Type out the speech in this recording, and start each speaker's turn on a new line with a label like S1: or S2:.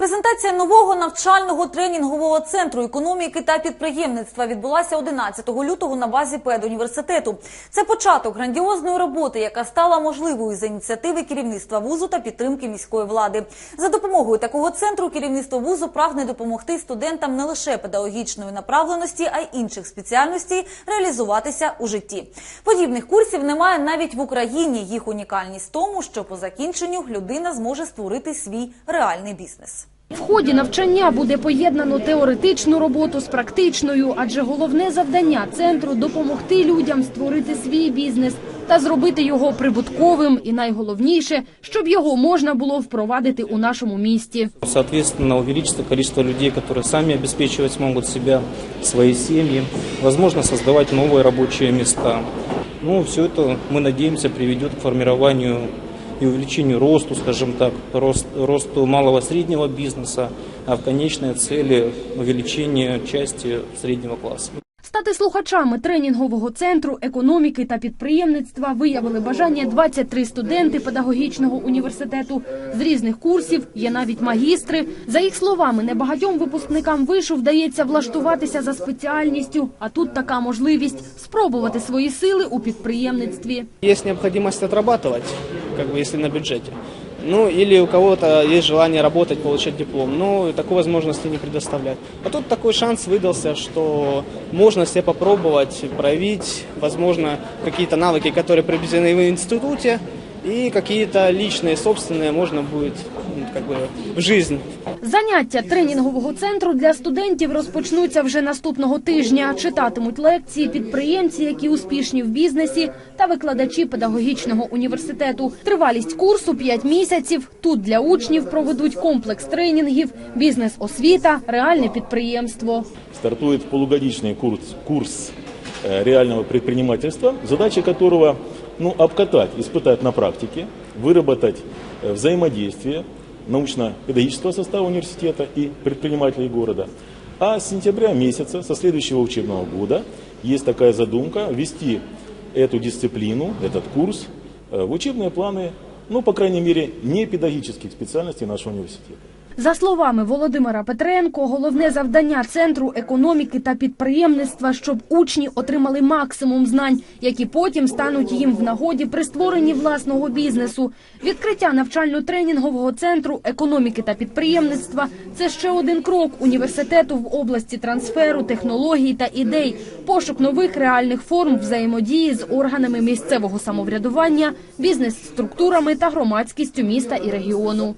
S1: Презентація нового навчального тренінгового центру економіки та підприємництва відбулася 11 лютого на базі педуніверситету. Це початок грандіозної роботи, яка стала можливою за ініціативи керівництва вузу та підтримки міської влади. За допомогою такого центру керівництво вузу прагне допомогти студентам не лише педагогічної направленості, а й інших спеціальностей реалізуватися у житті. Подібних курсів немає навіть в Україні. Їх унікальність тому, що по закінченню людина зможе створити свій реальний бізнес.
S2: В ході навчання буде поєднано теоретичну роботу з практичною, адже головне завдання центру допомогти людям створити свій бізнес та зробити його прибутковим, і найголовніше, щоб його можна було впровадити у нашому місті.
S3: Соответственно, увеличится количество людей, которые сами обеспечивать смогут себя, свои семьи, возможно, создавать новые рабочие места. Ну, все это, мы надеемся, приведет к формированию и увеличению росту, скажем так, рост, росту малого среднего бизнеса, а в конечной цели увеличение части среднего класса.
S2: Стати слухачами тренінгового центру економіки та підприємництва виявили бажання 23 студенти педагогічного університету з різних курсів. Є навіть магістри. За їх словами, небагатьом випускникам вишу вдається влаштуватися за спеціальністю. А тут така можливість спробувати свої сили у підприємництві.
S4: Необходимость отрабатывать, как бы если на бюджете. Ну, или у кого-то есть желание работать, получать диплом. Но такой возможности не предоставляют. А тут такой шанс выдался, что можно себя попробовать, проявить, возможно, какие-то навыки, которые приобретены в институте, и какие-то личные, собственные можно будет ну, как бы, в жизнь
S2: Заняття тренінгового центру для студентів розпочнуться вже наступного тижня. Читатимуть лекції підприємці, які успішні в бізнесі, та викладачі педагогічного університету. Тривалість курсу 5 місяців. Тут для учнів проведуть комплекс тренінгів, бізнес-освіта, реальне підприємство.
S5: стартует полугодичный курс, курс э, реального предпринимательства, задача которого ну, обкатать, испытать на практике, выработать э, взаимодействие Научно-педагогического состава университета и предпринимателей города. А с сентября месяца, со следующего учебного года, есть такая задумка ввести эту дисциплину, этот курс э, в учебные планы, ну, по крайней мере, не педагогических специальностей нашего университета.
S2: За словами Володимира Петренко, головне завдання центру економіки та підприємництва, щоб учні отримали максимум знань, які потім стануть їм в нагоді при створенні власного бізнесу. Відкриття навчально-тренінгового центру економіки та підприємництва це ще один крок університету в області трансферу, технологій та ідей, пошук нових реальних форм взаємодії з органами місцевого самоврядування, бізнес-структурами та громадськістю міста і регіону.